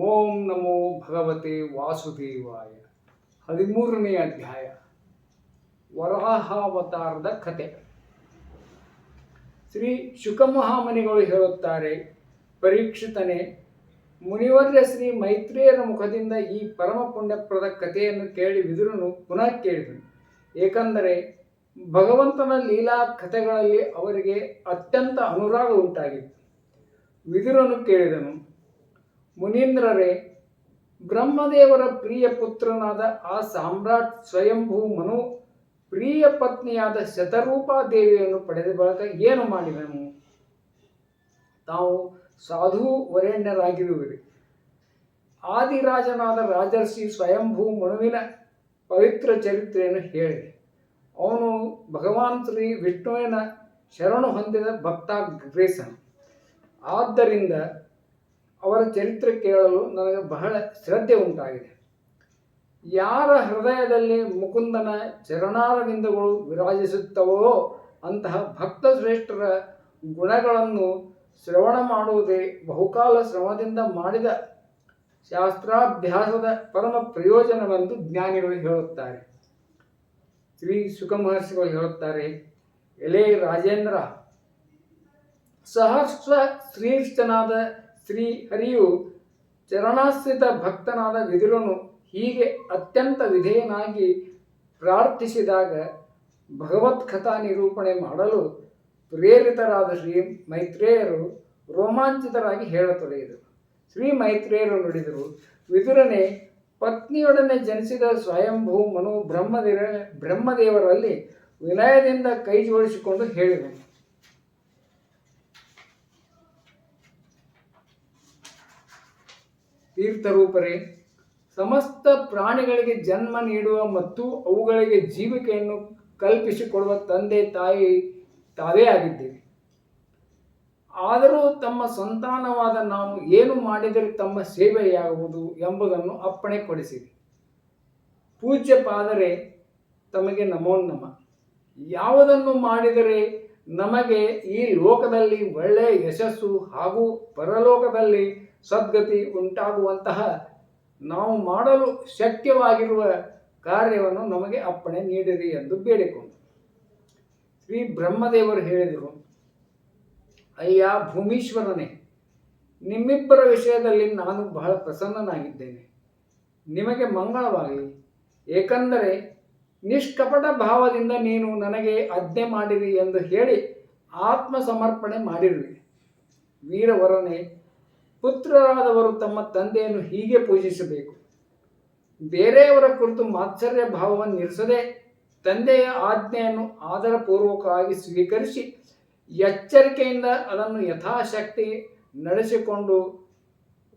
ಓಂ ನಮೋ ಭಗವತೆ ವಾಸುದೇವಾಯ. ಹದಿಮೂರನೇ ಅಧ್ಯಾಯ. ವರಾಹಾವತಾರದ ಕತೆ. ಶ್ರೀ ಶುಕಮಹಾಮನಿಗಳು ಹೇಳುತ್ತಾರೆ, ಪರೀಕ್ಷಿತನೇ, ಮುನಿವರ್ಯ ಶ್ರೀ ಮೈತ್ರೇಯರ ಮುಖದಿಂದ ಈ ಪರಮ ಪುಣ್ಯಪ್ರದ ಕಥೆಯನ್ನು ಕೇಳಿ ವಿದುರನು ಪುನಃ ಕೇಳಿದನು. ಏಕೆಂದರೆ, ಭಗವಂತನ ಲೀಲಾ ಕಥೆಗಳಲ್ಲಿ ಅವರಿಗೆ ಅತ್ಯಂತ ಅನುರಾಗ ಉಂಟಾಗಿತ್ತು. ವಿದುರನು ಕೇಳಿದನು ಮುನೀಂದ್ರರೇ, ಬ್ರಹ್ಮದೇವರ ಪ್ರಿಯ ಪುತ್ರನಾದ ಆ ಸಾಮ್ರಾಟ್ ಸ್ವಯಂಭೂ ಮನು, ಪ್ರಿಯ ಪತ್ನಿಯಾದ ಶತರೂಪಾ ದೇವಿಯನ್ನು ಪಡೆದ ಬಳಿಕ ಏನು ಮಾಡಿದನು? ತಾವು ಸಾಧು ವರೆಣ್ಯರಾಗಿರುವಿರಿ ಆದಿರಾಜನಾದ ರಾಜರ್ಷಿ ಸ್ವಯಂಭೂ ಮನುವಿನ ಪವಿತ್ರ ಚರಿತ್ರೆಯನ್ನು ಹೇಳಿ. ಅವನು ಭಗವಾನ್ ಶ್ರೀ ವಿಷ್ಣುವಿನ ಶರಣು ಹೊಂದಿದ ಭಕ್ತಾಗ್ರೇಸನು ಆದ್ದರಿಂದ ಅವರ ಚರಿತ್ರೆ ಕೇಳಲು ನನಗೆ ಬಹಳ ಶ್ರದ್ಧೆ ಉಂಟಾಗಿದೆ. ಯಾರ ಹೃದಯದಲ್ಲಿ ಮುಕುಂದನ ಚರಣಾರವಿಂದಗಳು ವಿರಾಜಿಸುತ್ತವೋ ಅಂತಹ ಭಕ್ತ ಶ್ರೇಷ್ಠರ ಗುಣಗಳನ್ನು ಶ್ರವಣ ಮಾಡುವುದೇ ಬಹುಕಾಲ ಶ್ರಮದಿಂದ ಮಾಡಿದ ಶಾಸ್ತ್ರಾಭ್ಯಾಸದ ಪರಮ ಪ್ರಯೋಜನವೆಂದು ಜ್ಞಾನಿಗಳು ಹೇಳುತ್ತಾರೆ. ಶ್ರೀ ಸುಖ ಮಹರ್ಷಿಗಳು ಹೇಳುತ್ತಾರೆ, ಎಲೆ ರಾಜೇಂದ್ರ ಸಹಸ್ರ ಶ್ರೀಷ್ಠನಾದ ಶ್ರೀ ಹರಿಯು ಚರಣಾಶ್ರಿತ ಭಕ್ತನಾದ ವಿದುರನು ಹೀಗೆ ಅತ್ಯಂತ ವಿಧೇಯನಾಗಿ ಪ್ರಾರ್ಥಿಸಿದಾಗ ಭಗವತ್ ಕಥಾ ನಿರೂಪಣೆ ಮಾಡಲು ಪ್ರೇರಿತರಾದ ಶ್ರೀ ಮೈತ್ರೇಯರು ರೋಮಾಂಚಿತರಾಗಿ ಹೇಳತೊಡಗಿದರು. ಶ್ರೀ ಮೈತ್ರೇಯರು ನುಡಿದರು, ವಿದುರನೇ, ಪತ್ನಿಯೊಡನೆ ಜನಿಸಿದ ಸ್ವಯಂಭೂ ಮನು ಬ್ರಹ್ಮದೇವ ಬ್ರಹ್ಮದೇವರಲ್ಲಿ ವಿನಯದಿಂದ ಕೈ ಜೋಡಿಸಿಕೊಂಡು ಹೇಳಿದನು. ತೀರ್ಥರೂಪರೇ, ಸಮಸ್ತ ಪ್ರಾಣಿಗಳಿಗೆ ಜನ್ಮ ನೀಡುವ ಮತ್ತು ಅವುಗಳಿಗೆ ಜೀವಿಕೆಯನ್ನು ಕಲ್ಪಿಸಿಕೊಡುವ ತಂದೆ ತಾಯಿ ತಾವೇ ಆಗಿದ್ದೀರಿ ಆದರೂ ತಮ್ಮ ಸಂತಾನವಾದ ನಾವು ಏನು ಮಾಡಿದರೆ ತಮ್ಮ ಸೇವೆಯಾಗುವುದು ಎಂಬುದನ್ನು ಅಪ್ಪಣೆ ಕೊಡಿಸಿರಿ ಪೂಜ್ಯ ಪಾದರೆ, ತಮಗೆ ನಮೋ ನಮ ಯಾವುದನ್ನು ಮಾಡಿದರೆ ನಮಗೆ ಈ ಲೋಕದಲ್ಲಿ ಒಳ್ಳೆಯ ಯಶಸ್ಸು ಹಾಗೂ ಪರಲೋಕದಲ್ಲಿ ಸದ್ಗತಿ ಉಂಟಾಗುವಂತಹ ನಾವು ಮಾಡಲು ಶಕ್ಯವಾಗಿರುವ ಕಾರ್ಯವನ್ನು ನಮಗೆ ಅಪ್ಪಣೆ ನೀಡಿರಿ ಎಂದು ಬೇಡಿಕೊಂಡು. ಶ್ರೀ ಬ್ರಹ್ಮದೇವರು ಹೇಳಿದರು, ಅಯ್ಯ, ಭೂಮೀಶ್ವರನೇ, ನಿಮ್ಮಿಬ್ಬರ ವಿಷಯದಲ್ಲಿ ನಾನು ಬಹಳ ಪ್ರಸನ್ನನಾಗಿದ್ದೇನೆ. ನಿಮಗೆ ಮಂಗಳವಾಗಲಿ. ಏಕೆಂದರೆ ನಿಷ್ಕಪಟ ಭಾವದಿಂದ ನೀನು ನನಗೆ ಆಜ್ಞೆ ಮಾಡಿರಿ ಎಂದು ಹೇಳಿ ಆತ್ಮ ಸಮರ್ಪಣೆ ಮಾಡಿರುವೆ. ವೀರವರನೇ ಪುತ್ರರಾದವರು ತಮ್ಮ ತಂದೆಯನ್ನು ಹೀಗೆ ಪೂಜಿಸಬೇಕು. ಬೇರೆಯವರ ಕುರಿತು ಮಾತ್ಸರ್ಯ ಭಾವವನ್ನು ಇರಿಸದೆ ತಂದೆಯ ಆಜ್ಞೆಯನ್ನು ಆದರಪೂರ್ವಕವಾಗಿ ಸ್ವೀಕರಿಸಿ ಎಚ್ಚರಿಕೆಯಿಂದ ಅದನ್ನು ಯಥಾಶಕ್ತಿ ನಡೆಸಿಕೊಂಡು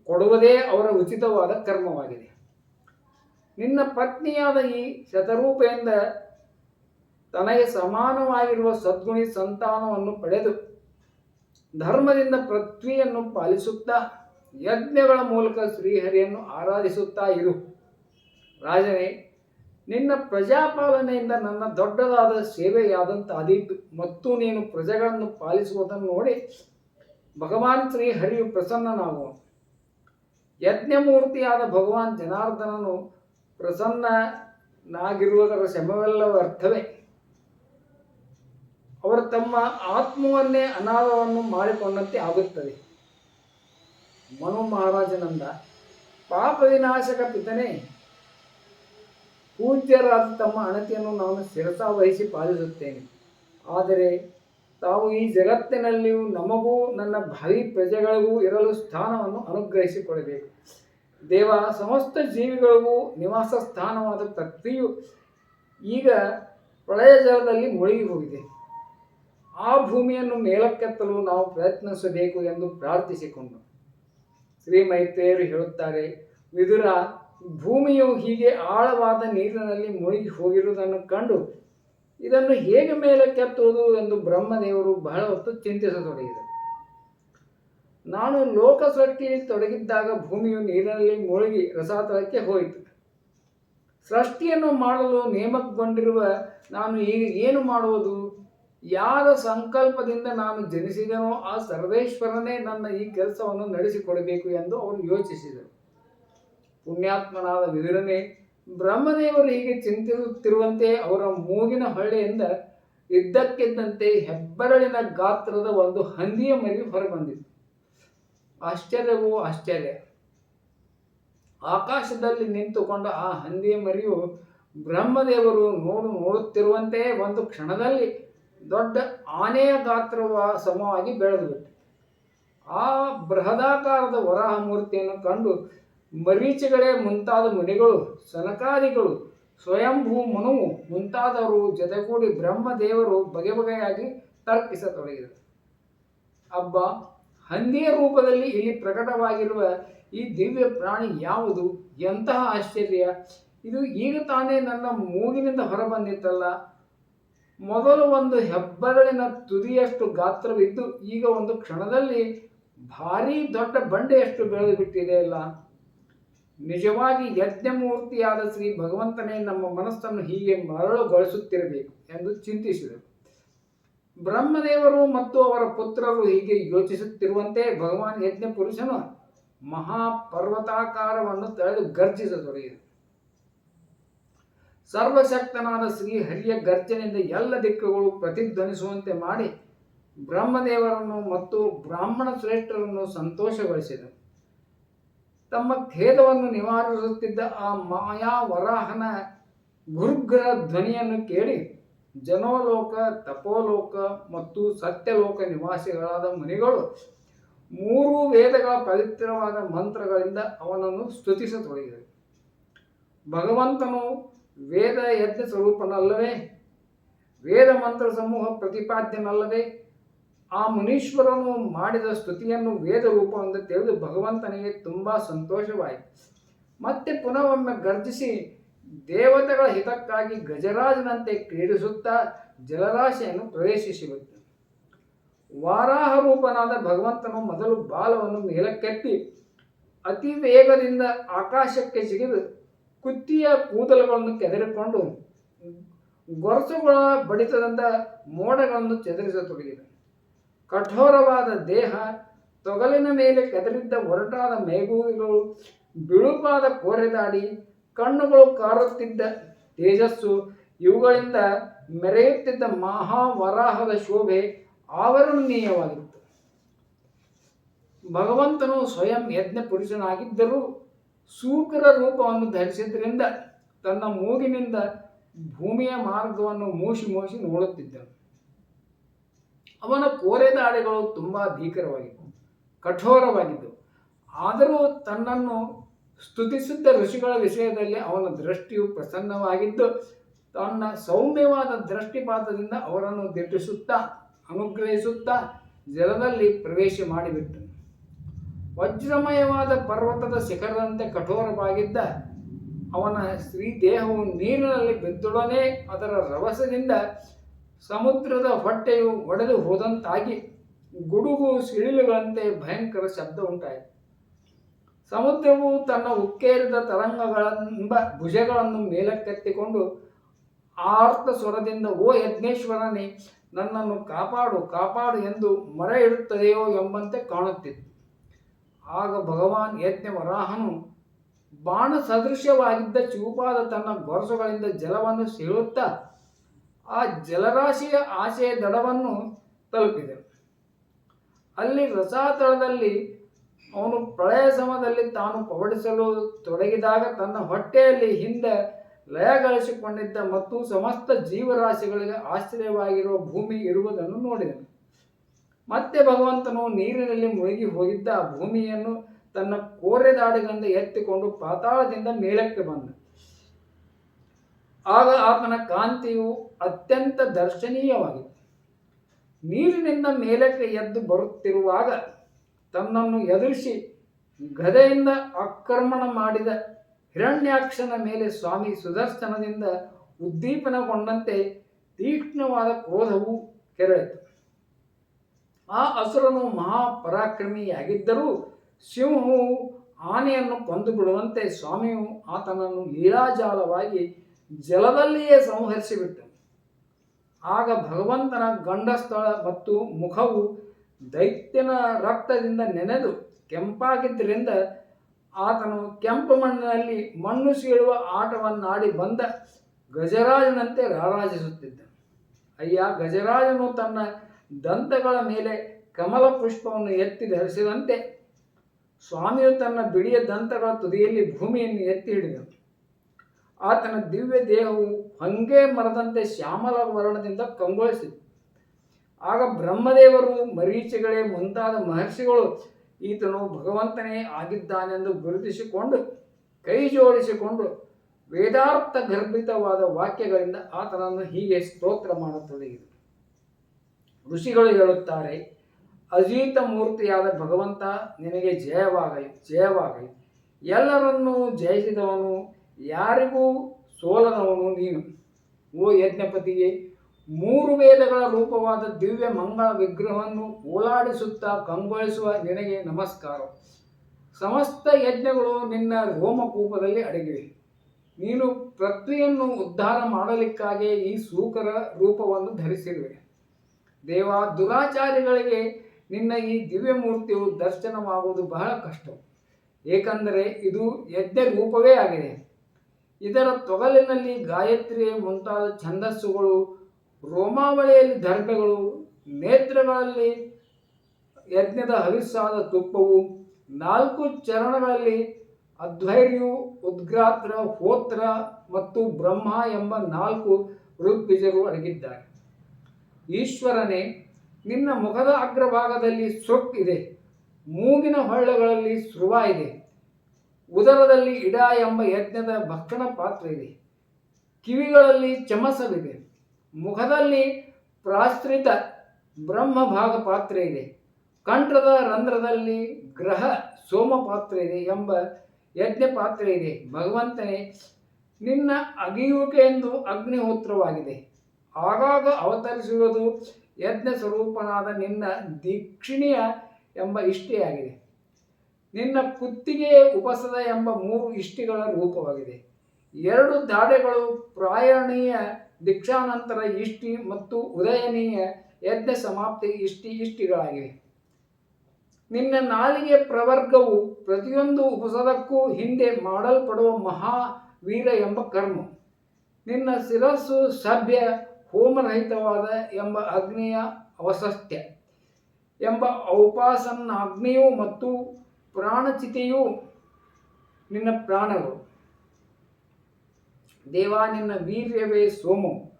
ಕೊಡುವುದೇ ಅವರ ಉಚಿತವಾದ ಕರ್ಮವಾಗಿದೆ. ನಿನ್ನ ಪತ್ನಿಯಾದ ಈ ಶತರೂಪೆಯಿಂದ ತನಗೆ ಸಮಾನವಾಗಿರುವ ಸದ್ಗುಣಿ ಸಂತಾನವನ್ನು ಪಡೆದು ಧರ್ಮದಿಂದ ಪೃಥ್ವಿಯನ್ನು ಪಾಲಿಸುತ್ತಾ ಯಜ್ಞಗಳ ಮೂಲಕ ಶ್ರೀಹರಿಯನ್ನು ಆರಾಧಿಸುತ್ತಾ ಇರು. ರಾಜನೇ, ನಿನ್ನ ಪ್ರಜಾಪಾಲನೆಯಿಂದ ನನ್ನ ದೊಡ್ಡದಾದ ಸೇವೆಯಾದಂಥ ಆದೀತು ಮತ್ತು ನೀನು ಪ್ರಜೆಗಳನ್ನು ಪಾಲಿಸುವುದನ್ನು ನೋಡಿ ಭಗವಾನ್ ಶ್ರೀಹರಿಯು ಪ್ರಸನ್ನನಾಗುವ ಯಜ್ಞಮೂರ್ತಿಯಾದ ಭಗವಾನ್ ಜನಾರ್ದನನು ಪ್ರಸನ್ನನಾಗಿರುವುದರ ಶಮವೆಲ್ಲವೂ ಅರ್ಥವೇ? ಅವರು ತಮ್ಮ ಆತ್ಮವನ್ನೇ ಅನಾಥವನ್ನು ಮಾಡಿಕೊಂಡಂತೆ ಆಗುತ್ತದೆ. ಮನು ಮಹಾರಾಜನಂದ ಪಾಪ ವಿನಾಶಕ ಪಿತನೇ, ಪೂಜ್ಯರಾದ ತಮ್ಮ ಅಣತಿಯನ್ನು ನಾನು ಶಿರಸ ವಹಿಸಿ ಪಾಲಿಸುತ್ತೇನೆ. ಆದರೆ ತಾವು ಈ ಜಗತ್ತಿನಲ್ಲಿಯೂ ನಮಗೂ ನನ್ನ ಭಾವಿ ಪ್ರಜೆಗಳಿಗೂ ಇರಲು ಸ್ಥಾನವನ್ನು ಅನುಗ್ರಹಿಸಿಕೊಡಬೇಕು. ದೇವ, ಸಮಸ್ತ ಜೀವಿಗಳಿಗೂ ನಿವಾಸ ಸ್ಥಾನವಾದ ಪ್ರತಿಯು ಈಗ ಪ್ರಳಯ ಜಲದಲ್ಲಿ ಮುಳುಗಿ ಹೋಗಿದೆ. ಆ ಭೂಮಿಯನ್ನು ಮೇಲಕ್ಕೆತ್ತಲು ನಾವು ಪ್ರಯತ್ನಿಸಬೇಕು ಎಂದು ಪ್ರಾರ್ಥಿಸಿಕೊಂಡು ಶ್ರೀ ಮೈತ್ರೇಯರು ಹೇಳುತ್ತಾರೆ, ವಿದುರ, ಭೂಮಿಯು ಹೀಗೆ ಆಳವಾದ ನೀರಿನಲ್ಲಿ ಮುಳುಗಿ ಹೋಗಿರುವುದನ್ನು ಕಂಡು ಇದನ್ನು ಹೇಗೆ ಮೇಲಕ್ಕೆತ್ತುವುದು ಎಂದು ಬ್ರಹ್ಮದೇವರು ಬಹಳ ಹೊತ್ತು ಚಿಂತಿಸತೊಡಗಿದರು. ನಾನು ಲೋಕ ಸೃಷ್ಟಿಯಲ್ಲಿ ತೊಡಗಿದ್ದಾಗ ಭೂಮಿಯು ನೀರಿನಲ್ಲಿ ಮುಳುಗಿ ರಸಾತಳಕ್ಕೆ ಹೋಯಿತು. ಸೃಷ್ಟಿಯನ್ನು ಮಾಡಲು ನೇಮಕಗೊಂಡಿರುವ ನಾನು ಈಗ ಏನು ಮಾಡುವುದು? ಯಾರ ಸಂಕಲ್ಪದಿಂದ ನಾನು ಜನಿಸಿದನೋ ಆ ಸರ್ವೇಶ್ವರನೇ ನನ್ನ ಈ ಕೆಲಸವನ್ನು ನಡೆಸಿಕೊಡಬೇಕು ಎಂದು ಅವರು ಯೋಚಿಸಿದರು. ಪುಣ್ಯಾತ್ಮನಾದ ವಿದುರನೇ, ಬ್ರಹ್ಮದೇವರು ಹೀಗೆ ಚಿಂತಿಸುತ್ತಿರುವಂತೆ ಅವರ ಮೂಗಿನ ಹಳ್ಳಿಯಿಂದ ಇದ್ದಕ್ಕಿದ್ದಂತೆ ಹೆಬ್ಬರಳಿನ ಗಾತ್ರದ ಒಂದು ಹಂದಿಯ ಮರಿ ಹೊರಬಂದಿತು. ಆಶ್ಚರ್ಯವೋ ಆಶ್ಚರ್ಯ. ಆಕಾಶದಲ್ಲಿ ನಿಂತುಕೊಂಡ ಆ ಹಂದಿಯ ಮರಿಯು ಬ್ರಹ್ಮದೇವರು ನೋಡು ನೋಡುತ್ತಿರುವಂತೆ ಒಂದು ಕ್ಷಣದಲ್ಲಿ ದೊಡ್ಡ ಆನೆಯ ಗಾತ್ರವ ಸಮವಾಗಿ ಬೆಳೆದುಬಿಟ್ಟು ಆ ಬೃಹದಾಕಾರದ ವರಾಹ ಮೂರ್ತಿಯನ್ನು ಕಂಡು ಮರೀಚಿಗಳೇ ಮುಂತಾದ ಮುನಿಗಳು, ಸನಕಾದಿಗಳು ಸ್ವಯಂಭೂ ಮನುವು ಮುಂತಾದವರು ಜೊತೆಗೂಡಿ ಬ್ರಹ್ಮದೇವರು ಬಗೆ ಬಗೆಯಾಗಿ ತರ್ಕಿಸತೊಡಗಿದರು. ಅಬ್ಬ, ಹಂದಿಯ ರೂಪದಲ್ಲಿ ಇಲ್ಲಿ ಪ್ರಕಟವಾಗಿರುವ ಈ ದಿವ್ಯ ಪ್ರಾಣಿ ಯಾವುದು? ಎಂತಹ ಆಶ್ಚರ್ಯ! ಇದು ಈಗ ತಾನೇ ನನ್ನ ಮೂಗಿನಿಂದ ಹೊರಬಂದಿತ್ತಲ್ಲ. ಮೊದಲು ಒಂದು ಹೆಬ್ಬರಳಿನ ತುದಿಯಷ್ಟು ಗಾತ್ರವಿದ್ದು, ಈಗ ಒಂದು ಕ್ಷಣದಲ್ಲಿ ಭಾರೀ ದೊಡ್ಡ ಬಂಡೆಯಷ್ಟು ಬೆಳೆದು ಬಿಟ್ಟಿದೆ ಅಲ್ಲ. ನಿಜವಾಗಿ ಯಜ್ಞಮೂರ್ತಿಯಾದ ಶ್ರೀ ಭಗವಂತನೇ ನಮ್ಮ ಮನಸ್ಸನ್ನು ಹೀಗೆ ಮರಳುಗೊಳಿಸುತ್ತಿರಬೇಕು ಎಂದು ಚಿಂತಿಸಿದರು. ಬ್ರಹ್ಮದೇವರು ಮತ್ತು ಅವರ ಪುತ್ರರು ಹೀಗೆ ಯೋಚಿಸುತ್ತಿರುವಂತೆ ಭಗವಾನ್ ಯಜ್ಞ ಪುರುಷನು ಮಹಾಪರ್ವತಾಕಾರವನ್ನು ತಳೆದು ಗರ್ಜಿಸತೊಡಗಿದರು ಸರ್ವಶಕ್ತನಾದ ಶ್ರೀ ಹರಿಯ ಗರ್ಜನೆಯಿಂದ ಎಲ್ಲ ದಿಕ್ಕುಗಳು ಪ್ರತಿಧ್ವನಿಸುವಂತೆ ಮಾಡಿ ಬ್ರಹ್ಮದೇವರನ್ನು ಮತ್ತು ಬ್ರಾಹ್ಮಣ ಶ್ರೇಷ್ಠರನ್ನು ಸಂತೋಷಗೊಳಿಸಿದರು. ತಮ್ಮ ಖೇದವನ್ನು ನಿವಾರಿಸುತ್ತಿದ್ದ ಆ ಮಾಯಾ ವರಾಹನ ಗುರುಗ್ರ ಧ್ವನಿಯನ್ನು ಕೇಳಿ ಜನೋಲೋಕ, ತಪೋಲೋಕ ಮತ್ತು ಸತ್ಯಲೋಕ ನಿವಾಸಿಗಳಾದ ಮುನಿಗಳು ಮೂರು ವೇದಗಳ ಪವಿತ್ರವಾದ ಮಂತ್ರಗಳಿಂದ ಅವನನ್ನು ಸ್ತುತಿಸತೊಡಗಿದರು. ಭಗವಂತನು ವೇದ ಯಜ್ಞ ಸ್ವರೂಪನಲ್ಲವೇ ವೇದ ಮಂತ್ರ ಸಮೂಹ ಪ್ರತಿಪಾದ್ಯನಲ್ಲವೇ ಆ ಮುನೀಶ್ವರನು ಮಾಡಿದ ಸ್ತುತಿಯನ್ನು ವೇದ ರೂಪವೆಂದು ತಿಳಿದು ಭಗವಂತನಿಗೆ ತುಂಬ ಸಂತೋಷವಾಯಿತು. ಮತ್ತೆ ಪುನಃ ಒಮ್ಮೆ ಗರ್ಜಿಸಿ ದೇವತೆಗಳ ಹಿತಕ್ಕಾಗಿ ಗಜರಾಜನಂತೆ ಕ್ರೀಡಿಸುತ್ತಾ ಜಲರಾಶಿಯನ್ನು ಪ್ರವೇಶಿಸಿಬಿಟ್ಟು. ವಾರಾಹ ರೂಪನಾದ ಭಗವಂತನು ಮೊದಲು ಬಾಲವನ್ನು ಮೇಲಕ್ಕೆತ್ತಿ ಅತಿ ವೇಗದಿಂದ ಆಕಾಶಕ್ಕೆ ಜಿಗಿದು ಕುತ್ತಿಯ ಕೂದಲುಗಳನ್ನು ಕೆದರಿಕೊಂಡು ಗೊರಸುಗಳ ಬಡಿತದಿಂದ ಮೋಡಗಳನ್ನು ಚದುರಿಸತೊಡಗಿದೆ ಕಠೋರವಾದ ದೇಹ ತೊಗಲಿನ ಮೇಲೆ ಕೆದರಿದ್ದ ಒರಟಾದ ಮೇಗೂರುಗಳು ಬಿಳುಪಾದ ಕೋರೆದಾಡಿ ಕಣ್ಣುಗಳು ಕಾರುತ್ತಿದ್ದ ತೇಜಸ್ಸು ಇವುಗಳಿಂದ ಮೆರೆಯುತ್ತಿದ್ದ ಮಹಾವರಾಹದ ಶೋಭೆ ಆವರಣೀಯವಾಗಿತ್ತು. ಭಗವಂತನು ಸ್ವಯಂ ಯಜ್ಞ ಪುರುಷನಾಗಿದ್ದರೂ ಸೂಕರ ರೂಪವನ್ನು ಧರಿಸಿದ್ರಿಂದ ತನ್ನ ಮೂಗಿನಿಂದ ಭೂಮಿಯ ಮಾರ್ಗವನ್ನು ಮೋಸಿ ಮೋಸಿ ನೋಡುತ್ತಿದ್ದನು. ಅವನ ಕೋರೆ ದಾಳಿಗಳು ತುಂಬ ಭೀಕರವಾಗಿದ್ದವು, ಕಠೋರವಾಗಿದ್ದವು. ಆದರೂ ತನ್ನನ್ನು ಸ್ತುತಿಸಿದ್ದ ಋಷಿಗಳ ವಿಷಯದಲ್ಲಿ ಅವನ ದೃಷ್ಟಿಯು ಪ್ರಸನ್ನವಾಗಿದ್ದು, ತನ್ನ ಸೌಮ್ಯವಾದ ದೃಷ್ಟಿಪಾತದಿಂದ ಅವರನ್ನು ದಿಟ್ಟಿಸುತ್ತಾ, ಅನುಗ್ರಹಿಸುತ್ತಾ ಜಲದಲ್ಲಿ ಪ್ರವೇಶ ಮಾಡಿಬಿಟ್ಟನು. ವಜ್ರಮಯವಾದ ಪರ್ವತದ ಶಿಖರದಂತೆ ಕಠೋರವಾಗಿದ್ದ ಅವನ ಸ್ತ್ರೀ ದೇಹವು ನೀರಿನಲ್ಲಿ ಬಿದ್ದೊಡನೆ ಅದರ ರವಸದಿಂದ ಸಮುದ್ರದ ಹೊಟ್ಟೆಯು ಒಡೆದು ಹೋದಂತಾಗಿ ಗುಡುಗು ಸಿಡಿಲುಗಳಂತೆ ಭಯಂಕರ ಶಬ್ದ ಉಂಟಾಯಿತು. ಸಮುದ್ರವು ತನ್ನ ಉಕ್ಕೇರಿದ ತರಂಗಗಳೆಂಬ ಭುಜಗಳನ್ನು ಮೇಲಕ್ಕೆತ್ತಿಕೊಂಡು ಆರ್ತ ಸ್ವರದಿಂದ, ಓ ಯಜ್ಞೇಶ್ವರನೇ, ನನ್ನನ್ನು ಕಾಪಾಡು ಕಾಪಾಡು ಎಂದು ಮೊರೆ ಇಡುತ್ತದೆಯೋ ಎಂಬಂತೆ ಕಾಣುತ್ತಿತ್ತು. ಆಗ ಭಗವಾನ್ ಯಜ್ಞ ವರಾಹನು ಬಾಣ ಸದೃಶ್ಯವಾಗಿದ್ದ ಚೂಪಾದ ತನ್ನ ಗೊರಸುಗಳಿಂದ ಜಲವನ್ನು ಸೀಳುತ್ತಾ ಆ ಜಲರಾಶಿಯ ಆಶೆಯ ದಡವನ್ನು ತಲುಪಿದನು. ಅಲ್ಲಿ ರಸಾತಳದಲ್ಲಿ ಅವನು ಪ್ರಳಯ ಸಮಯದಲ್ಲಿ ತಾನು ಪವಡಿಸಲು ತೊಡಗಿದಾಗ ತನ್ನ ಹೊಟ್ಟೆಯಲ್ಲಿ ಹಿಂದೆ ಲಯಗಳಿಸಿಕೊಂಡಿದ್ದ ಮತ್ತು ಸಮಸ್ತ ಜೀವರಾಶಿಗಳಿಗೆ ಆಶ್ಚರ್ಯವಾಗಿರುವ ಭೂಮಿ ಇರುವುದನ್ನು ನೋಡಿದನು. ಮತ್ತೆ ಭಗವಂತನು ನೀರಿನಲ್ಲಿ ಮುಳುಗಿ ಹೋಗಿದ್ದ ಆ ಭೂಮಿಯನ್ನು ತನ್ನ ಕೋರೆದಾಡಿಗಳಿಂದ ಎತ್ತಿಕೊಂಡು ಪಾತಾಳದಿಂದ ಮೇಲಕ್ಕೆ ಬಂದ. ಆಗ ಆತನ ಕಾಂತಿಯು ಅತ್ಯಂತ ದರ್ಶನೀಯವಾಗಿತ್ತು ನೀರಿನಿಂದ ಮೇಲಕ್ಕೆ ಎದ್ದು ಬರುತ್ತಿರುವಾಗ ತನ್ನನ್ನು ಎದುರಿಸಿ ಗದೆಯಿಂದ ಆಕ್ರಮಣ ಮಾಡಿದ ಹಿರಣ್ಯಾಕ್ಷನ ಮೇಲೆ ಸ್ವಾಮಿ ಸುದರ್ಶನದಿಂದ ಉದ್ದೀಪನಗೊಂಡಂತೆ ತೀಕ್ಷ್ಣವಾದ ಕ್ರೋಧವು ಕೆರಳಿತು. ಆ ಅಸುರನು ಮಹಾಪರಾಕ್ರಮಿಯಾಗಿದ್ದರೂ ಸಿಂಹವು ಆನೆಯನ್ನು ಕೊಂದು ಬಿಡುವಂತೆ ಸ್ವಾಮಿಯು ಆತನನ್ನು ಲೀಲಾಜಾಲವಾಗಿ ಜಲದಲ್ಲಿಯೇ ಸಂಹರಿಸಿಬಿಟ್ಟನು. ಆಗ ಭಗವಂತನ ಗಂಡಸ್ಥಳ ಮತ್ತು ಮುಖವು ದೈತ್ಯನ ರಕ್ತದಿಂದ ನೆನೆದು ಕೆಂಪಾಗಿದ್ದರಿಂದ ಆತನು ಕೆಂಪು ಮಣ್ಣಿನಲ್ಲಿ ಮಣ್ಣು ಸೀಳುವ ಆಟವನ್ನಾಡಿ ಬಂದ ಗಜರಾಜನಂತೆ ರಾರಾಜಿಸುತ್ತಿದ್ದ ಅಯ್ಯ, ಗಜರಾಜನು ತನ್ನ ದಂತಗಳ ಮೇಲೆ ಕಮಲ ಪುಷ್ಪವನ್ನು ಎತ್ತಿ ಧರಿಸಿದಂತೆ ಸ್ವಾಮಿಯು ತನ್ನ ಬಿಳಿಯ ದಂತಗಳ ತುದಿಯಲ್ಲಿ ಭೂಮಿಯನ್ನು ಎತ್ತಿ ಹಿಡಿದನು. ಆತನ ದಿವ್ಯ ದೇಹವು ಹಂಗೆ ಮರದಂತೆ ಶ್ಯಾಮಲ ವರ್ಣದಿಂದ ಕಂಗೊಳಿಸಿತು. ಆಗ ಬ್ರಹ್ಮದೇವರು, ಮರೀಚಿಗಳೇ ಮುಂತಾದ ಮಹರ್ಷಿಗಳು ಈತನು ಭಗವಂತನೇ ಆಗಿದ್ದಾನೆಂದು ಗುರುತಿಸಿಕೊಂಡು, ಕೈ ಜೋಡಿಸಿಕೊಂಡು ವೇದಾರ್ಥ ಗರ್ಭಿತವಾದ ವಾಕ್ಯಗಳಿಂದ ಆತನನ್ನು ಹೀಗೆ ಸ್ತೋತ್ರ ಮಾಡತೊಡಗಿದರು ಋಷಿಗಳು ಹೇಳುತ್ತಾರೆ, ಅಜೀತ ಮೂರ್ತಿಯಾದ ಭಗವಂತ ನಿನಗೆ ಜಯವಾಗಲಿ ಜಯವಾಗಲಿ. ಎಲ್ಲರನ್ನೂ ಜಯಿಸಿದವನು ಯಾರಿಗೂ ಸೋಲನವನು ನೀನು. ಓ ಯಜ್ಞಪತಿಗೆ ಮೂರು ವೇದಗಳ ರೂಪವಾದ ದಿವ್ಯ ಮಂಗಳ ವಿಗ್ರಹವನ್ನು ಓಲಾಡಿಸುತ್ತಾ ಕಂಗೊಳಿಸುವ ನಿನಗೆ ನಮಸ್ಕಾರ. ಸಮಸ್ತ ಯಜ್ಞಗಳು ನಿನ್ನ ರೋಮಕೂಪದಲ್ಲಿ ಅಡಗಿವೆ. ನೀನು ಪೃಥ್ವಿಯನ್ನು ಉದ್ಧಾರ ಮಾಡಲಿಕ್ಕಾಗಿ ಈ ಸೂಕರ ರೂಪವನ್ನು ಧರಿಸಿರುವೆ. ದೇವ ದುರಾಚಾರಿಗಳಿಗೆ ನಿನ್ನ ಈ ದಿವ್ಯ ಮೂರ್ತಿಯು ದರ್ಶನವಾಗುವುದು ಬಹಳ ಕಷ್ಟ. ಏಕೆಂದರೆ ಇದು ಯಜ್ಞ ರೂಪವೇ ಆಗಿದೆ. ಇದರ ತೊಗಲಿನಲ್ಲಿ ಗಾಯತ್ರಿ, ಮುಂತಾದ ಛಂದಸ್ಸುಗಳು, ರೋಮಾವಳಿಯಲ್ಲಿ ದರ್ಭೆಗಳು ನೇತ್ರಗಳಲ್ಲಿ ಯಜ್ಞದ ಹವಿಸ್ಸಾದ ತುಪ್ಪವು, ನಾಲ್ಕು ಚರಣಗಳಲ್ಲಿ ಅಧ್ವೈರ್ಯು ಉದ್ಗ್ರಾತ್ರ ಹೋತ್ರ ಮತ್ತು ಬ್ರಹ್ಮ ಎಂಬ ನಾಲ್ಕು ಋಗ್ಬೀಜರು ಅಡಗಿದ್ದಾರೆ. ಈಶ್ವರನೇ, ನಿನ್ನ ಮುಖದ ಅಗ್ರಭಾಗದಲ್ಲಿ ಸೊಕ್ ಇದೆ ಮೂಗಿನ ಹೊಳ್ಳಗಳಲ್ಲಿ ಸ್ರುವ ಇದೆ ಉದರದಲ್ಲಿ ಇಡ ಎಂಬ ಯಜ್ಞದ ಭಕ್ಷಣ ಪಾತ್ರ ಇದೆ ಕಿವಿಗಳಲ್ಲಿ ಚಮಸವಿದೆ, ಮುಖದಲ್ಲಿ ಪ್ರಾಶ್ರಿತ ಬ್ರಹ್ಮಭಾಗ ಪಾತ್ರ ಇದೆ ಕಂಠದ ರಂಧ್ರದಲ್ಲಿ ಗ್ರಹ ಸೋಮ ಪಾತ್ರ ಇದೆ ಎಂಬ ಯಜ್ಞ ಪಾತ್ರ ಇದೆ ಭಗವಂತನೇ, ನಿನ್ನ ಅಗಿಯುವಿಕೆ ಎಂದು ಅಗ್ನಿಹೋತ್ರವಾಗಿದೆ. ಆಗಾಗ ಅವತರಿಸಿರುವುದು ಯಜ್ಞ ಸ್ವರೂಪನಾದ ನಿನ್ನ ದೀಕ್ಷಿಣಿಯ ಎಂಬ ಇಷ್ಟಿಯಾಗಿದೆ. ನಿನ್ನ ಕುತ್ತಿಗೆಯ ಉಪಸದ ಎಂಬ ಮೂರು ಇಷ್ಟಿಗಳ ರೂಪವಾಗಿದೆ. ಎರಡು ದಾಡೆಗಳು ಪ್ರಾಯಣೀಯ ದೀಕ್ಷಾನಂತರ ಇಷ್ಟಿ ಮತ್ತು ಉದಯನೀಯ ಯಜ್ಞ ಸಮಾಪ್ತಿ ಇಷ್ಟಿ ಇಷ್ಟಿಗಳಾಗಿವೆ. ನಿನ್ನ ನಾಲಿಗೆ ಪ್ರವರ್ಗವು ಪ್ರತಿಯೊಂದು ಉಪಸದಕ್ಕೂ ಹಿಂದೆ ಮಾಡಲ್ಪಡುವ ಮಹಾವೀರ ಎಂಬ ಕರ್ಮ. ನಿನ್ನ ಶಿರಸ್ಸು ಸಭ್ಯ ಹೋಮರಹಿತವಾದ ಎಂಬ ಅಗ್ನಿಯ ಅವಸತ್ಯ ಎಂಬ ಔಪಾಸನಾಗ್ನಿಯು ಮತ್ತು ಪ್ರಾಣಚಿತೆಯು ನಿನ್ನ ಪ್ರಾಣಗಳು. ದೇವ, ನಿನ್ನ ವೀರ್ಯವೇ ಸೋಮು.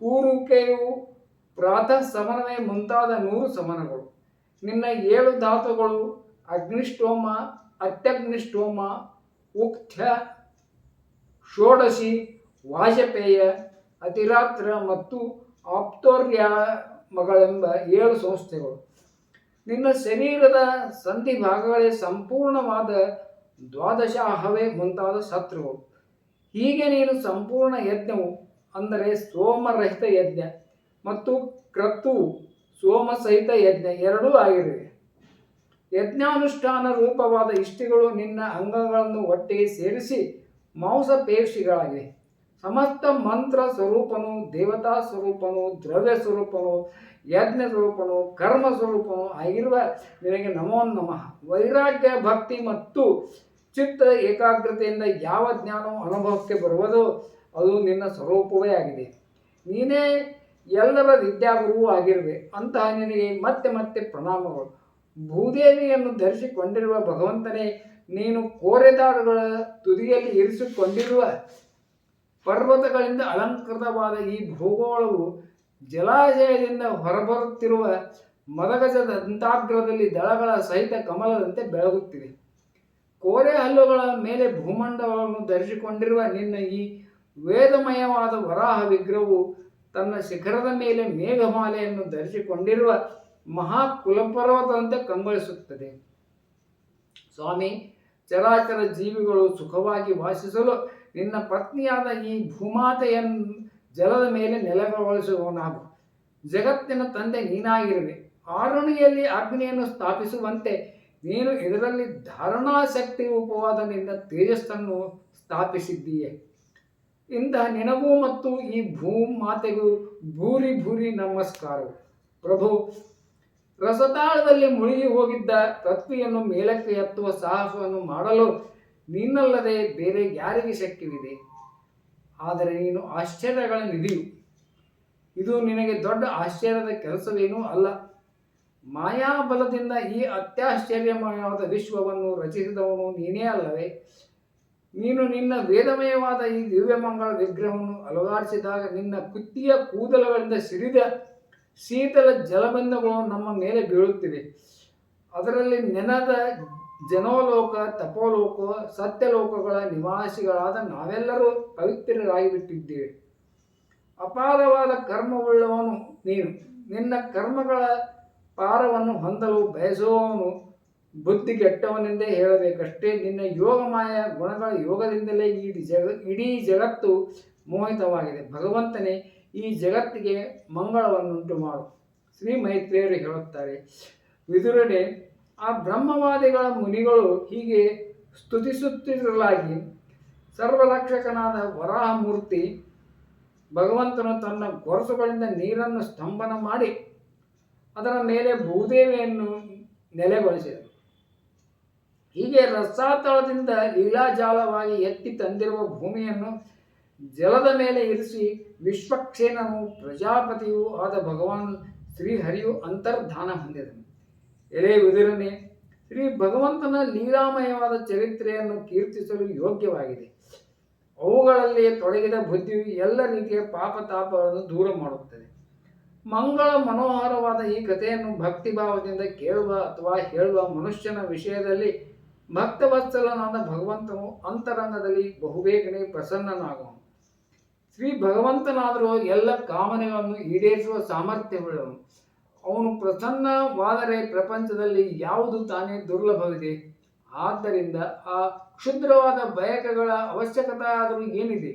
ಕೂರುಕೆಯು ಪ್ರಾತಃ ಸಮನವೇ ಮುಂತಾದ ನೂರು ಸಮನಗಳು ನಿನ್ನ ಏಳು ಧಾತುಗಳು ಅಗ್ನಿಷ್ಟೋಮ ಅತ್ಯಗ್ನಿಷ್ಟೋಮ ಉಕ್ಥ ಷೋಡಶಿ, ವಾಜಪೇಯ ಅತಿರಾತ್ರ ಮತ್ತು ಆಪ್ತೋರ್ಯಾಮಗಳೆಂಬ ಏಳು ಸಂಸ್ಥೆಗಳು. ನಿನ್ನ ಶರೀರದ ಸಂಧಿ ಭಾಗಗಳೇ ಸಂಪೂರ್ಣವಾದ ದ್ವಾದಶಾಹವೇ ಮುಂತಾದ ಶತ್ರುಗಳು. ಹೀಗೆ ನೀನು ಸಂಪೂರ್ಣ ಯಜ್ಞವು, ಅಂದರೆ ಸೋಮರಹಿತ ಯಜ್ಞ ಮತ್ತು ಕೃತು ಸೋಮ ಸಹಿತ ಯಜ್ಞ ಎರಡೂ ಆಗಿವೆ. ಯಜ್ಞಾನುಷ್ಠಾನ ರೂಪವಾದ ಇಷ್ಟಿಗಳು ನಿನ್ನ ಅಂಗಗಳನ್ನು ಒಟ್ಟಿಗೆ ಸೇರಿಸಿ ಮಾಂಸಪೇಶಿಗಳಾಗಿವೆ ಸಮಸ್ತ ಮಂತ್ರ ಸ್ವರೂಪನು, ದೇವತಾ ಸ್ವರೂಪನು, ದ್ರವ್ಯ ಸ್ವರೂಪನು, ಯಜ್ಞ ಸ್ವರೂಪನು, ಕರ್ಮ ಸ್ವರೂಪನು ಆಗಿರುವ ನಿನಗೆ ನಮೋ ನಮಃ. ವೈರಾಗ್ಯ, ಭಕ್ತಿ ಮತ್ತು ಚಿತ್ತ ಏಕಾಗ್ರತೆಯಿಂದ ಯಾವ ಜ್ಞಾನವು ಅನುಭವಕ್ಕೆ ಬರುವುದೋ, ಅದು ನಿನ್ನ ಸ್ವರೂಪವೇ ಆಗಿದೆ. ನೀನೇ ಎಲ್ಲರ ವಿದ್ಯಾಗುರುವೂ ಆಗಿರುವೆ. ಅಂತಹ ನಿನಗೆ ಮತ್ತೆ ಮತ್ತೆ ಪ್ರಣಾಮಗಳು. ಭೂದೇವಿಯನ್ನು ಧರಿಸಿಕೊಂಡಿರುವ ಭಗವಂತನೇ, ನೀನು ಕೋರೆದಾರುಗಳ ತುದಿಯಲ್ಲಿ ಇರಿಸಿಕೊಂಡಿರುವ ಪರ್ವತಗಳಿಂದ ಅಲಂಕೃತವಾದ ಈ ಭೂಗೋಳವು ಜಲಾಶಯದಿಂದ ಹೊರಬರುತ್ತಿರುವ ಮದಗಜದ ದಂತಾಗ್ರದಲ್ಲಿ ದಳಗಳ ಸಹಿತ ಕಮಲದಂತೆ ಬೆಳಗುತ್ತಿದೆ. ಕೋರೆ ಹಲ್ಲುಗಳ ಮೇಲೆ ಭೂಮಂಡಲವನ್ನು ಧರಿಸಿಕೊಂಡಿರುವ ನಿನ್ನ ಈ ವೇದಮಯವಾದ ವರಾಹ ವಿಗ್ರಹವು ತನ್ನ ಶಿಖರದ ಮೇಲೆ ಮೇಘಮಾಲೆಯನ್ನು ಧರಿಸಿಕೊಂಡಿರುವ ಮಹಾ ಕುಲಪರ್ವತದಂತೆ ಕಂಗೊಳಿಸುತ್ತದೆ. ಸ್ವಾಮಿ, ಚರಾಚರ ಜೀವಿಗಳು ಸುಖವಾಗಿ ವಾಸಿಸಲು ನಿನ್ನ ಪತ್ನಿಯಾದ ಈ ಭೂಮಾತೆಯನ್ನು ಜಲದ ಮೇಲೆ ನೆಲೆಗೊಳಿಸುವವನಾಗು. ಜಗತ್ತಿನ ತಂದೆ ನೀನಾಗಿರುವೆ. ಆರುಣಿಯಲ್ಲಿ ಅಗ್ನಿಯನ್ನು ಸ್ಥಾಪಿಸುವಂತೆ ನೀನು ಇದರಲ್ಲಿ ಧಾರಣಾಶಕ್ತಿ ರೂಪವಾದ ನಿನ್ನ ತೇಜಸ್ಸನ್ನು ಸ್ಥಾಪಿಸಿದ್ದೀಯೆ. ಇಂತಹ ನಿನಗೂ ಮತ್ತು ಈ ಭೂಮಾತೆಗೂ ಭೂರಿ ಭೂರಿ ನಮಸ್ಕಾರವು. ಪ್ರಭು, ರಸತಾಳದಲ್ಲಿ ಮುಳುಗಿ ಹೋಗಿದ್ದ ಪೃಥ್ವಿಯನ್ನು ಮೇಲಕ್ಕೆ ಎತ್ತುವ ಸಾಹಸವನ್ನು ಮಾಡಲು ನಿನ್ನಲ್ಲದೆ ಬೇರೆ ಯಾರಿಗೆ ಶಕ್ತಿವಿದೆ? ಆದರೆ ನೀನು ಆಶ್ಚರ್ಯಗಳ ನಿಧಿಯು. ಇದು ನಿನಗೆ ದೊಡ್ಡ ಆಶ್ಚರ್ಯದ ಕೆಲಸವೇನೂ ಅಲ್ಲ. ಮಾಯಾಬಲದಿಂದ ಈ ಅತ್ಯಾಶ್ಚರ್ಯಮಯವಾದ ವಿಶ್ವವನ್ನು ರಚಿಸಿದವನು ನೀನೇ ಅಲ್ಲವೇ? ನೀನು ನಿನ್ನ ವೇದಮಯವಾದ ಈ ದಿವ್ಯಮಂಗಳ ವಿಗ್ರಹವನ್ನು ಅಲುಗಾಡಿಸಿದಾಗ ನಿನ್ನ ಕುತ್ತಿಯ ಕೂದಲುಗಳಿಂದ ಸಿಡಿದ ಶೀತಲ ಜಲಬಂಧಗಳು ನಮ್ಮ ಮೇಲೆ ಬೀಳುತ್ತಿವೆ. ಅದರಲ್ಲಿ ನೆನದ ಜನೋಲೋಕ, ತಪೋಲೋಕ, ಸತ್ಯಲೋಕಗಳ ನಿವಾಸಿಗಳಾದ ನಾವೆಲ್ಲರೂ ಪವಿತ್ರರಾಗಿ ಬಿಟ್ಟಿದ್ದೇವೆ ಅಪಾರವಾದ ಕರ್ಮವುಳ್ಳವನು ನೀನು. ನಿನ್ನ ಕರ್ಮಗಳ ಪಾರವನ್ನು ಹೊಂದಲು ಬಯಸುವವನು ಬುದ್ಧಿಗೆಟ್ಟವನೆಂದೇ ಹೇಳಬೇಕಷ್ಟೇ. ನಿನ್ನ ಯೋಗಮಾಯ ಗುಣಗಳ ಯೋಗದಿಂದಲೇ ಈ ಜಗ, ಇಡೀ ಜಗತ್ತು ಮೋಹಿತವಾಗಿದೆ. ಭಗವಂತನೇ, ಈ ಜಗತ್ತಿಗೆ ಮಂಗಳವನ್ನುಂಟು ಮಾಡು ಶ್ರೀ ಮೈತ್ರಿಯರು ಹೇಳುತ್ತಾರೆ ವಿದುರಡೆ ಆ ಬ್ರಹ್ಮವಾದಿಗಳ ಮುನಿಗಳು ಹೀಗೆ ಸ್ತುತಿಸುತ್ತಿರಲಾಗಿ ಸರ್ವರಕ್ಷಕನಾದ ವರಾಹಮೂರ್ತಿ ಭಗವಂತನು ತನ್ನ ಗೊರಸುಗಳಿಂದ ನೀರನ್ನು ಸ್ತಂಭನ ಮಾಡಿ ಅದರ ಮೇಲೆ ಭೂದೇವಿಯನ್ನು ನೆಲೆಗೊಳಿಸಿದರು ಹೀಗೆ ರಸಾತಳದಿಂದ ಲೀಲಾಜಾಲವಾಗಿ ಎತ್ತಿ ತಂದಿರುವ ಭೂಮಿಯನ್ನು ಜಲದ ಮೇಲೆ ಇರಿಸಿ ವಿಶ್ವಕ್ಷೇನನು ಪ್ರಜಾಪತಿಯೂ ಆದ ಭಗವಾನ್ ಶ್ರೀಹರಿಯು ಅಂತರ್ಧಾನ ಹೊಂದಿದನು. ಎಲೆ ಉದಿರನೆ, ಶ್ರೀ ಭಗವಂತನ ಲೀಲಾಮಯವಾದ ಚರಿತ್ರೆಯನ್ನು ಕೀರ್ತಿಸಲು ಯೋಗ್ಯವಾಗಿದೆ. ಅವುಗಳಲ್ಲಿ ತೊಡಗಿದ ಬುದ್ಧಿಯು ಎಲ್ಲ ರೀತಿಯ ಪಾಪ ತಾಪಗಳನ್ನು ದೂರ ಮಾಡುತ್ತದೆ. ಮಂಗಳ ಮನೋಹರವಾದ ಈ ಕಥೆಯನ್ನು ಭಕ್ತಿಭಾವದಿಂದ ಕೇಳುವ ಅಥವಾ ಹೇಳುವ ಮನುಷ್ಯನ ವಿಷಯದಲ್ಲಿ ಭಕ್ತವತ್ಸಲನಾದ ಭಗವಂತನು ಅಂತರಂಗದಲ್ಲಿ ಬಹುಬೇಗನೆ ಪ್ರಸನ್ನನಾಗುವನು. ಶ್ರೀ ಭಗವಂತನಾದರೂ ಎಲ್ಲ ಕಾಮನೆಗಳನ್ನು ಈಡೇರಿಸುವ ಸಾಮರ್ಥ್ಯವುಳ್ಳವನು. ಅವನು ಪ್ರಸನ್ನವಾದರೆ ಪ್ರಪಂಚದಲ್ಲಿ ಯಾವುದು ತಾನೇ ದುರ್ಲಭವಿದೆ? ಆದ್ದರಿಂದ ಆ ಕ್ಷುದ್ರವಾದ ಬಯಕೆಗಳ ಅವಶ್ಯಕತೆ ಆದರೂ ಏನಿದೆ?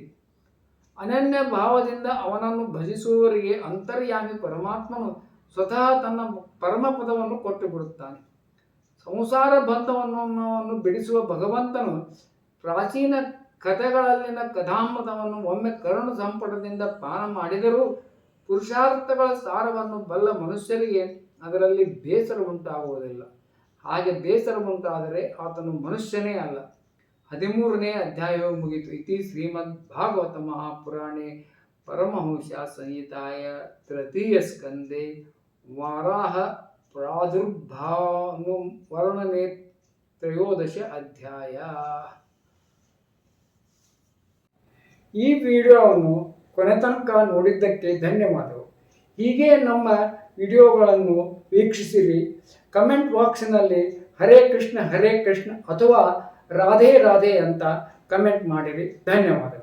ಅನನ್ಯ ಭಾವದಿಂದ ಅವನನ್ನು ಭಜಿಸುವವರಿಗೆ ಅಂತರ್ಯಾಮಿ ಪರಮಾತ್ಮನು ಸ್ವತಃ ತನ್ನ ಪರಮಪದವನ್ನು ಕೊಟ್ಟು ಬಿಡುತ್ತಾನೆ ಸಂಸಾರ ಬಂಧವನ್ನು ಬಿಡಿಸುವ ಭಗವಂತನು ಪ್ರಾಚೀನ ಕಥೆಗಳಲ್ಲಿನ ಕಥಾಮೃತವನ್ನು ಒಮ್ಮೆ ಕರುಣ ಸಂಪಟದಿಂದ ಪಾನ ಮಾಡಿದರೂ ಪುರುಷಾರ್ಥಗಳ ಸಾರವನ್ನು ಬಲ್ಲ ಮನುಷ್ಯರಿಗೆ ಅದರಲ್ಲಿ ಬೇಸರ ಉಂಟಾಗುವುದಿಲ್ಲ. ಹಾಗೆ ಬೇಸರ ಉಂಟಾದರೆ ಆತನು ಮನುಷ್ಯನೇ ಅಲ್ಲ. ಹದಿಮೂರನೇ ಅಧ್ಯಾಯವು ಮುಗಿತು ಇತಿ ಶ್ರೀಮದ್ ಭಾಗವತ ಮಹಾಪುರಾಣೆ ಪರಮಹಂಸ ಸಂಹಿತಾಯ ತೃತೀಯ ಸ್ಕಂದೆ ವಾರಾಹ ಪ್ರಾದುರ್ಭಾನು ವರ್ಣನೆ ತ್ರಯೋದಶ ಅಧ್ಯಾಯ. ಈ ವಿಡಿಯೋವನ್ನು ಕೊನೆ ತನಕ ನೋಡಿದ್ದಕ್ಕೆ ಧನ್ಯವಾದಗಳು. ಹೀಗೆ ನಮ್ಮ ವಿಡಿಯೋಗಳನ್ನು ವೀಕ್ಷಿಸಿರಿ. ಕಮೆಂಟ್ ಬಾಕ್ಸ್ನಲ್ಲಿ ಹರೇ ಕೃಷ್ಣ ಹರೇ ಕೃಷ್ಣ ಅಥವಾ ರಾಧೆ ರಾಧೆ ಅಂತ ಕಮೆಂಟ್ ಮಾಡಿರಿ. ಧನ್ಯವಾದಗಳು.